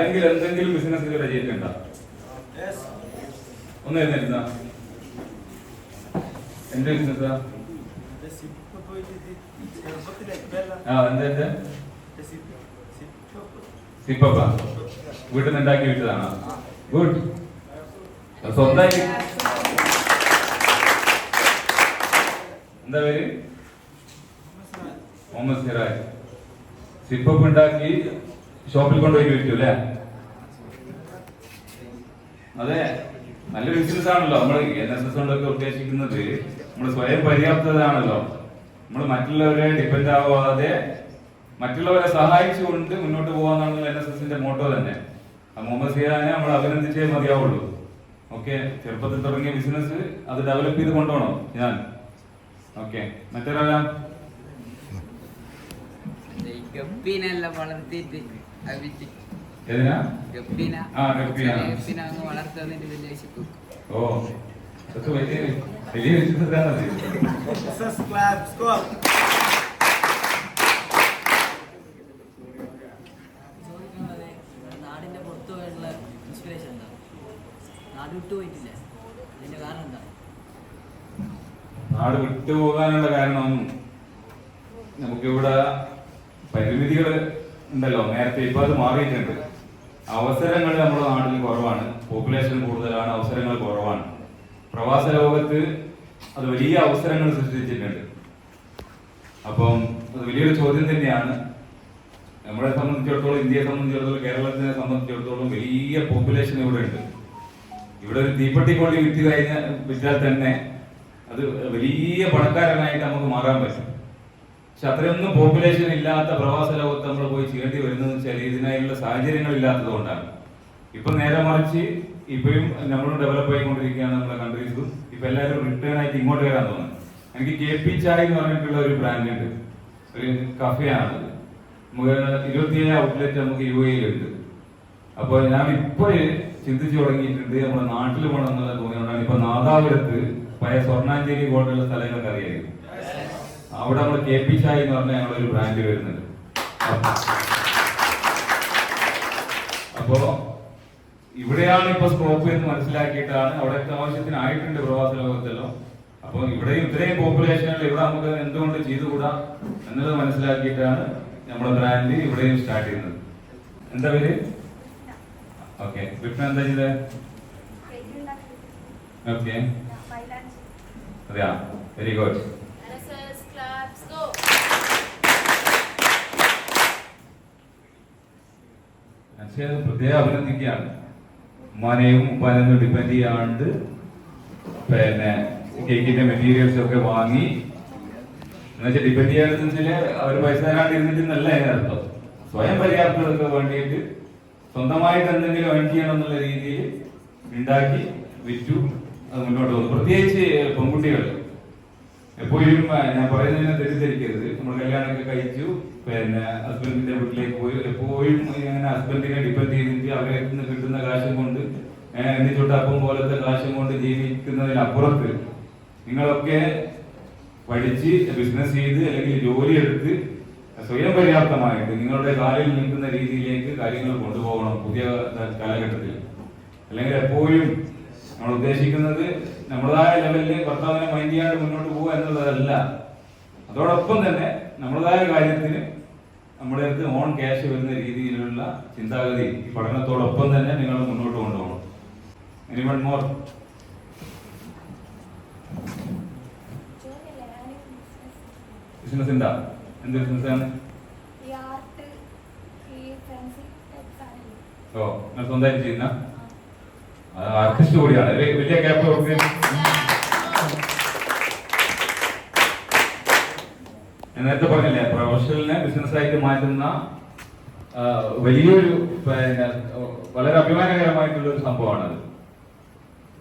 അല്ലെങ്കിൽ എന്തെങ്കിലും ബിസിനസ് ഇതുവരെ ചെയ്തിട്ടുണ്ട ഒന്ന് എഴുന്നിരുന്ന എന്റെ ബിസിനസ് സിപ്പപ്പ വീട്ടിൽ നിന്ന് ഉണ്ടാക്കി വിട്ടതാണ് ഗുഡ് സ്വന്തമായി എന്താ പേര്? മുഹമ്മദ് സിറാജ്. സിപ്പപ്പ് ഉണ്ടാക്കി ഷോപ്പിൽ കൊണ്ടുപോയി വിറ്റു അല്ലേ? അതെ നല്ല ബിസിനസ് ആണല്ലോ. നമ്മൾ എൻ എസ് എസ് കൊണ്ടൊക്കെ ഉദ്ദേശിക്കുന്നത്. നമ്മൾ സ്വയം പര്യാപ്തതയാണല്ലോ. നമ്മൾ മറ്റുള്ളവരെ ഡിപ്പെൻഡ് ആവാതെ മറ്റുള്ളവരെ സഹായിച്ചുകൊണ്ട് മുന്നോട്ട് പോകാന്നാണല്ലോ എൻ എസ് എസിന്റെ മോട്ടോ തന്നെ. മുഹമ്മദ് സിയാനെ നമ്മൾ അഭിനന്ദിച്ചേ മതിയാവുള്ളൂ. ഓക്കെ ചെറുപ്പത്തിൽ തുടങ്ങിയ ബിസിനസ് അത് ഡെവലപ്പ് ചെയ്ത് കൊണ്ടുപോകണം. ഞാൻ ഓക്കെ മറ്റൊരാളാ? വളർത്തിയിട്ട് ഏതിനാ? ആ, ഗപ്പീന. ഗപ്പീന അങ്ങ് വളർത്തുന്നതിന് വലിയ ഓ അതൊക്കെ വലിയ വലിയ ബിസിനസ്സാണത് ചോദിക്കുന്നത് നാടിന്റെ പുറത്തു പോയുള്ള ഇൻസ്പിറേഷൻ എന്താ? നാട് വിട്ടു പോയിട്ടില്ല? അതിന്റെ കാരണം എന്താ? നാട് വിട്ടുപോകാനുള്ള കാരണം നമുക്കിവിടെ പരിമിതികൾ ഉണ്ടല്ലോ. നേരത്തെ ഇപ്പൊ അത് മാറിയിട്ടുണ്ട്. അവസരങ്ങൾ നമ്മുടെ നാട്ടിൽ കുറവാണ്. പോപ്പുലേഷൻ കൂടുതലാണ് അവസരങ്ങൾ കുറവാണ്. പ്രവാസ ലോകത്ത് അത് വലിയ അവസരങ്ങൾ സൃഷ്ടിച്ചിട്ടുണ്ട്. അപ്പം അത് വലിയൊരു ചോദ്യം തന്നെയാണ്. നമ്മളെ സംബന്ധിച്ചിടത്തോളം ഇന്ത്യയെ സംബന്ധിച്ചിടത്തോളം കേരളത്തിനെ സംബന്ധിച്ചിടത്തോളം വലിയ പോപ്പുലേഷൻ ഇവിടെ ഉണ്ട്. ഇവിടെ ഒരു തീപ്പെട്ടി കൊണ്ടി വിറ്റ് കഴിഞ്ഞാൽ വിറ്റാൽ തന്നെ അത് വലിയ പണക്കാരനായിട്ട് നമുക്ക് മാറാൻ പറ്റും. പക്ഷെ അത്രയൊന്നും പോപ്പുലേഷൻ ഇല്ലാത്ത പ്രവാസ ലോകത്ത് നമ്മൾ പോയി ചെയ്യേണ്ടി വരുന്നത് വെച്ചാൽ ഇതിനായുള്ള സാഹചര്യങ്ങൾ ഇല്ലാത്തത് കൊണ്ടാണ്. ഇപ്പൊ നേരെ മറിച്ച് ഇപ്പോഴും നമ്മൾ ഡെവലപ്പ് ആയിക്കൊണ്ടിരിക്കുകയാണ് നമ്മുടെ കൺട്രീസും ഇപ്പൊ എല്ലാവരും റിട്ടേൺ ആയിട്ട് ഇങ്ങോട്ട് വരാൻ തോന്നുന്നു. എനിക്ക് കെ പി ചായ എന്ന് പറഞ്ഞിട്ടുള്ള ഒരു ബ്രാൻഡ് ഉണ്ട്. ഒരു കഫയാണ് നമുക്ക് ഇരുപത്തിയേഴ് ഔട്ട്ലെറ്റ് നമുക്ക് യു എയിലുണ്ട് അപ്പോൾ ഞാൻ ഇപ്പോൾ ചിന്തിച്ചു തുടങ്ങിയിട്ടുണ്ട് നമ്മുടെ നാട്ടിൽ പോകണം എന്നുള്ള തോന്നിയോണ്ടാണ് ഇപ്പൊ നാദാപുരത്ത് പഴയ സ്വർണാഞ്ചേരി പോലുള്ള സ്ഥലങ്ങളൊക്കെ അറിയായിരിക്കും അവിടെ നമ്മൾ കെ പി ചായ എന്ന് പറഞ്ഞ ഞങ്ങളൊരു ബ്രാൻഡ് വരുന്നുണ്ട്. അപ്പോ ഇവിടെയാണ് ഇപ്പൊ സ്കോപ്പ് എന്ന് മനസ്സിലാക്കിയിട്ടാണ് അവിടത്തെ ആവശ്യത്തിന് ആയിട്ടുണ്ട് പ്രവാസ ലോകത്തല്ലോ. അപ്പൊ ഇവിടെ ഇത്രയും പോപ്പുലേഷനിൽ ഇവിടെ നമുക്ക് എന്തുകൊണ്ട് ചെയ്തുകൂടാ എന്നത് മനസ്സിലാക്കിയിട്ടാണ് നമ്മുടെ ബ്രാൻഡ് ഇവിടെയും സ്റ്റാർട്ട് ചെയ്യുന്നത്. എന്താ പേര്? ഓക്കെ വിഷ്ണു എന്താ ചെയ്തത് ഓക്കെ അതെയാ? വെരി ഗുഡ് പക്ഷേ അത് പ്രത്യേകം അഭിനന്ദിക്കുകയാണ്. ഉമ്മാനെയും ഉപ്പാനെയും ഡിപ്പെൻഡ് ചെയ്യാണ്ട് പിന്നെ കേക്കിന്റെ മെറ്റീരിയൽസ് ഒക്കെ വാങ്ങി. എന്നുവെച്ചാൽ ഡിപ്പെൻഡ് ചെയ്യാതെ അവർ പൈസ തരാണ്ട് ഇരുന്നിട്ട് അർത്ഥം. സ്വയം പര്യാപ്തതക്ക് വേണ്ടിയിട്ട് സ്വന്തമായിട്ട് എന്തെങ്കിലും ഏൺ ചെയ്യണം എന്നുള്ള രീതിയിൽ ഉണ്ടാക്കി വിറ്റു. അത് മുന്നോട്ട് പോകുന്നു പ്രത്യേകിച്ച് പെൺകുട്ടികൾ എപ്പോഴും ഞാൻ പറയുന്നതിനെ തെറ്റിദ്ധരിക്കരുത്. നമ്മൾ കല്യാണമൊക്കെ കഴിച്ചു. പിന്നെ ഹസ്ബൻഡിന്റെ വീട്ടിലേക്ക് പോയി. എപ്പോഴും ഇങ്ങനെ ഹസ്ബൻഡിനെ ഡിപ്പെൻഡ് ചെയ്തിട്ട് അവരെ നിന്ന് കിട്ടുന്ന കാശും കൊണ്ട് അപ്പം പോലത്തെ കാശും കൊണ്ട് ജീവിക്കുന്നതിനപ്പുറത്ത് നിങ്ങളൊക്കെ പഠിച്ച് ബിസിനസ് ചെയ്ത് അല്ലെങ്കിൽ ജോലി എടുത്ത് സ്വയം പര്യാപ്തമായിട്ട് നിങ്ങളുടെ കാലിൽ നിൽക്കുന്ന രീതിയിലേക്ക് കാര്യങ്ങൾ കൊണ്ടുപോകണം പുതിയ കാലഘട്ടത്തിൽ. അല്ലെങ്കിൽ എപ്പോഴും നമ്മൾ ഉദ്ദേശിക്കുന്നത് നമ്മളതായ ലെവലിൽ ഭർത്താവിനെ മൈൻഡ് ചെയ്യാണ്ട് മുന്നോട്ട് പോകുക എന്നുള്ളതല്ല. അതോടൊപ്പം തന്നെ നമ്മളതായ കാര്യത്തിന് നമ്മുടെ അടുത്ത് ഓൺ ക്യാഷ് വരുന്ന രീതിയിലുള്ള ചിന്താഗതി പഠനത്തോടൊപ്പം തന്നെ നിങ്ങൾ മുന്നോട്ട് കൊണ്ടുപോകണം. എനിവൺ മോർ ബിസിനസ് എന്താ? എന്ത് ബിസിനസ്സാണ് ഓ നിങ്ങൾ സ്വന്തമായിട്ട് ചെയ്യുന്ന? ആർട്ടിസ്റ്റ് കൂടിയാണ്. വലിയ ക്യാപ്പ് ഞാൻ നേരത്തെ പറഞ്ഞില്ലേ പ്രൊഫഷണലിനെ ബിസിനസ്സായിട്ട് മാറ്റുന്ന വലിയൊരു പിന്നെ വളരെ അഭിമാനകരമായിട്ടുള്ള ഒരു സംഭവമാണത്.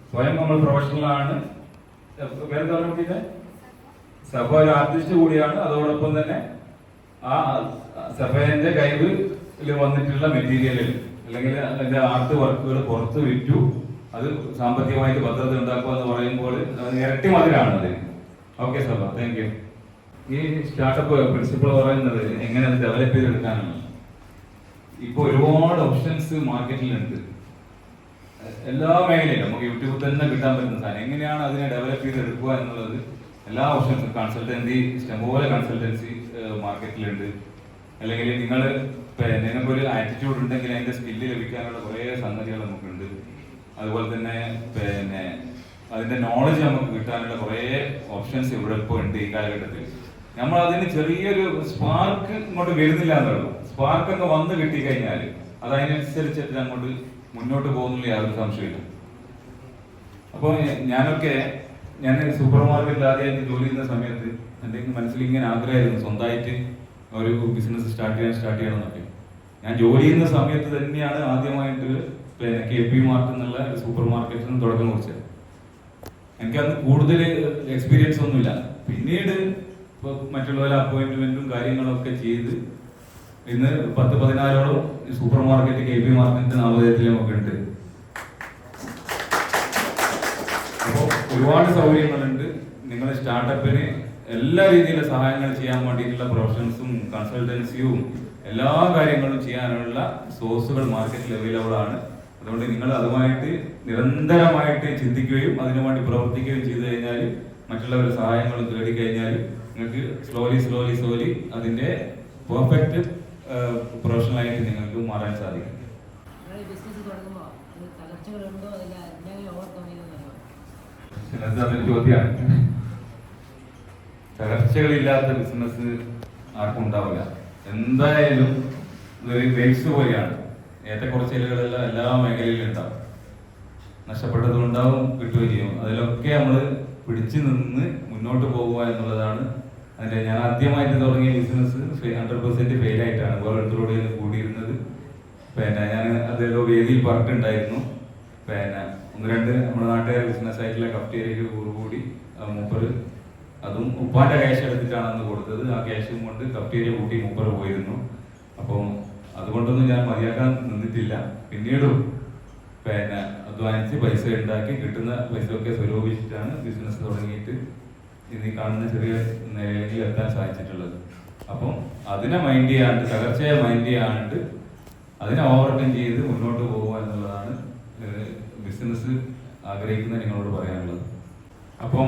സ്വയം നമ്മൾ പ്രൊഫഷണലാണ്. വേറെ പറഞ്ഞ സഭ ഒരു ആർട്ടിസ്റ്റ് കൂടിയാണ്. അതോടൊപ്പം തന്നെ ആ സഭേന്റെ കഴിവിൽ വന്നിട്ടുള്ള മെറ്റീരിയലിൽ അല്ലെങ്കിൽ അതിന്റെ ആർട്ട് വർക്കുകൾ പുറത്ത് വിറ്റു. അത് സാമ്പത്തികമായിട്ട് ഭദ്രത ഉണ്ടാക്കുക എന്ന് പറയുമ്പോൾ ഇരട്ടി മതിലാണ് അതിന് ഓക്കെ സഭ. Thank you. ഈ സ്റ്റാർട്ടപ്പ് പ്രിൻസിപ്പൾ പറയുന്നത് എങ്ങനെ അത് ഡെവലപ്പ് ചെയ്തെടുക്കാനാണ്. ഇപ്പോൾ ഒരുപാട് ഓപ്ഷൻസ് മാർക്കറ്റിലുണ്ട് എല്ലാ മേഖലയിലും നമുക്ക് യൂട്യൂബിൽ തന്നെ കിട്ടാൻ പറ്റുന്ന സാധനം. എങ്ങനെയാണ് അതിനെ ഡെവലപ്പ് ചെയ്തെടുക്കുക എന്നുള്ളത് എല്ലാ ഓപ്ഷൻസും കൺസൾട്ടൻസി ഇഷ്ടംപോലെ കൺസൾട്ടൻസി മാർക്കറ്റിലുണ്ട് അല്ലെങ്കിൽ നിങ്ങൾ പോലെ ആറ്റിറ്റ്യൂഡ് ഉണ്ടെങ്കിൽ അതിന്റെ സ്കില്ല് ലഭിക്കാനുള്ള കുറേ സംഗതികൾ നമുക്കുണ്ട്. അതുപോലെ തന്നെ പിന്നെ അതിന്റെ നോളജ് നമുക്ക് കിട്ടാനുള്ള കുറേ ഓപ്ഷൻസ് ഇവിടെ ഇപ്പോൾ ഉണ്ട് ഈ കാലഘട്ടത്തിൽ. നമ്മൾ അതിന് ചെറിയൊരു സ്പാർക്ക് ഇങ്ങോട്ട് വരുന്നില്ല എന്നുള്ളൂ സ്പാർക്ക് ഒക്കെ വന്ന് കിട്ടിക്കഴിഞ്ഞാൽ അത് അതിനനുസരിച്ചിട്ട് അങ്ങോട്ട് മുന്നോട്ട് പോകുന്നില്ല യാതൊരു സംശയമില്ല അപ്പോൾ ഞാനൊക്കെ ഞാൻ സൂപ്പർ മാർക്കറ്റിൽ ആദ്യമായിട്ട് ജോലി ചെയ്യുന്ന സമയത്ത് എന്റെ മനസ്സിൽ ഇങ്ങനെ ആഗ്രഹമായിരുന്നു. സ്വന്തമായിട്ട് ഒരു ബിസിനസ് സ്റ്റാർട്ട് ചെയ്യാൻ സ്റ്റാർട്ട് ചെയ്യണം എന്നൊക്കെ ഞാൻ ജോലി ചെയ്യുന്ന സമയത്ത് തന്നെയാണ് ആദ്യമായിട്ട് കെ പി മാർട്ട് എന്നുള്ള സൂപ്പർ മാർക്കറ്റിന് തുടക്കം കുറിച്ചത്. എനിക്ക് അന്ന് കൂടുതൽ എക്സ്പീരിയൻസ് ഒന്നുമില്ല. പിന്നീട് ഇപ്പോൾ മറ്റുള്ളവരെ അപ്പോയിന്റ്മെന്റും കാര്യങ്ങളൊക്കെ ചെയ്ത് ഇന്ന് പത്ത് പതിനാലോളം super market K P market ഒക്കെ ഉണ്ട് അപ്പോൾ ഒരുപാട് സൗകര്യങ്ങളുണ്ട്. നിങ്ങളുടെ സ്റ്റാർട്ടപ്പിന് എല്ലാ രീതിയിലുള്ള സഹായങ്ങൾ ചെയ്യാൻ വേണ്ടിയിട്ടുള്ള പ്രൊഫഷൻസും കൺസൾട്ടൻസിയും എല്ലാ കാര്യങ്ങളും ചെയ്യാനുള്ള സോഴ്സുകൾ മാർക്കറ്റിൽ അവൈലബിൾ ആണ്. അതുകൊണ്ട് നിങ്ങൾ അതുമായിട്ട് നിരന്തരമായിട്ട് ചിന്തിക്കുകയും അതിനുവേണ്ടി പ്രവർത്തിക്കുകയും ചെയ്തു കഴിഞ്ഞാൽ മറ്റുള്ളവരുടെ സഹായങ്ങളും തേടി കഴിഞ്ഞാൽ നിങ്ങൾക്ക് സ്ലോലി സ്ലോലി സ്ലോലി അതിന്റെ പെർഫെക്റ്റ് പ്രൊഫഷണലായിട്ട് നിങ്ങൾക്ക് മാറാൻ സാധിക്കും. ചോദ്യമാണ് തകർച്ചകളില്ലാത്ത ബിസിനസ് ആർക്കും ഉണ്ടാവില്ല. എന്തായാലും ഇതൊരു വേസ്റ്റ് പോലെയാണ്. ഏറ്റക്കുറച്ചിലുകളെല്ലാം എല്ലാ മേഖലയിലും ഉണ്ടാവും. നഷ്ടപ്പെട്ടതും ഉണ്ടാവും കിട്ടുകയും ചെയ്യും. അതിലൊക്കെ നമ്മൾ പിടിച്ചു നിന്ന് മുന്നോട്ട് പോകുക എന്നുള്ളതാണ് അതിന്റെ ഞാൻ ആദ്യമായിട്ട് തുടങ്ങിയ ബിസിനസ് ഹൺഡ്രഡ് പെർസെന്റ് ഫെയിലായിട്ടാണ് ഓരോരുത്തരോട് ഞാൻ കൂടിയിരുന്നത്. പിന്നെ ഞാൻ അതേതോ വേദിയിൽ പറഞ്ഞിട്ടുണ്ടായിരുന്നു. പിന്നെ ഒന്ന് രണ്ട് നമ്മുടെ നാട്ടുകാർ ബിസിനസ് ആയിട്ടുള്ള കഫ്റ്റേരിയക്ക് കൂടി മൂപ്പര് അതും ഉപ്പാന്റെ ക്യാഷ് എടുത്തിട്ടാണ് അന്ന് കൊടുത്തത്. ആ ക്യാഷും കൊണ്ട് കഫ്റ്റേരിയ കൂട്ടി മൂപ്പര് പോയിരുന്നു. അപ്പം അതുകൊണ്ടൊന്നും ഞാൻ മതിയാക്കാൻ നിന്നിട്ടില്ല. പിന്നീടും പിന്നെ അധ്വാനിച്ച് പൈസ ഉണ്ടാക്കി കിട്ടുന്ന പൈസ ഒക്കെ സ്വരൂപിച്ചിട്ടാണ് ബിസിനസ് തുടങ്ങിയിട്ട് ഇന്ന് കാണുന്ന ചെറിയ നിലയിൽ എത്താൻ സാധിച്ചിട്ടുള്ളത്. അപ്പം അതിനെ മൈൻഡ് ചെയ്യാണ്ട് തകർച്ചയെ മൈൻഡ് ചെയ്യാണ്ട് അതിനെ ഓവർകം ചെയ്ത് മുന്നോട്ട് പോകുക എന്നുള്ളതാണ് ബിസിനസ് ആഗ്രഹിക്കുന്ന നിങ്ങളോട് പറയാനുള്ളത്. അപ്പം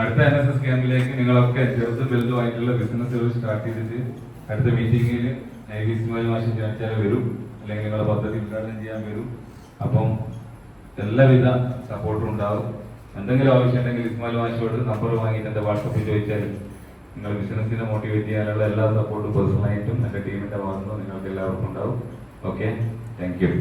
അടുത്ത എൻ എസ് എസ് ക്യാമ്പിലേക്ക് നിങ്ങളൊക്കെ ചെറുത് വലുതുമായിട്ടുള്ള ബിസിനസ്സുകൾ സ്റ്റാർട്ട് ചെയ്തിട്ട് അടുത്ത മീറ്റിംഗിൽ നൈവിസ്മായി മാഷി ക്ഷണിച്ചാൽ വരും. അല്ലെങ്കിൽ നിങ്ങളുടെ പദ്ധതി ഉദ്ഘാടനം ചെയ്യാൻ വരും. അപ്പം എല്ലാവിധ സപ്പോർട്ടും ഉണ്ടാവും എന്തെങ്കിലും ആവശ്യം ഉണ്ടെങ്കിൽ ഇസ്മാൽ മാഷോട് നമ്പർ വാങ്ങിയിട്ട് എന്റെ വാട്സപ്പിൽ ചോദിച്ചാലും നിങ്ങൾ ബിസിനസ്സിനെ മോട്ടിവേറ്റ് ചെയ്യാനുള്ള എല്ലാ സപ്പോർട്ടും പേഴ്സണലായിട്ടും എന്റെ ടീമിന്റെ ഭാഗത്തുനിന്ന് നിങ്ങൾക്ക് എല്ലാവർക്കും ഉണ്ടാവും ഓക്കെ താങ്ക് യു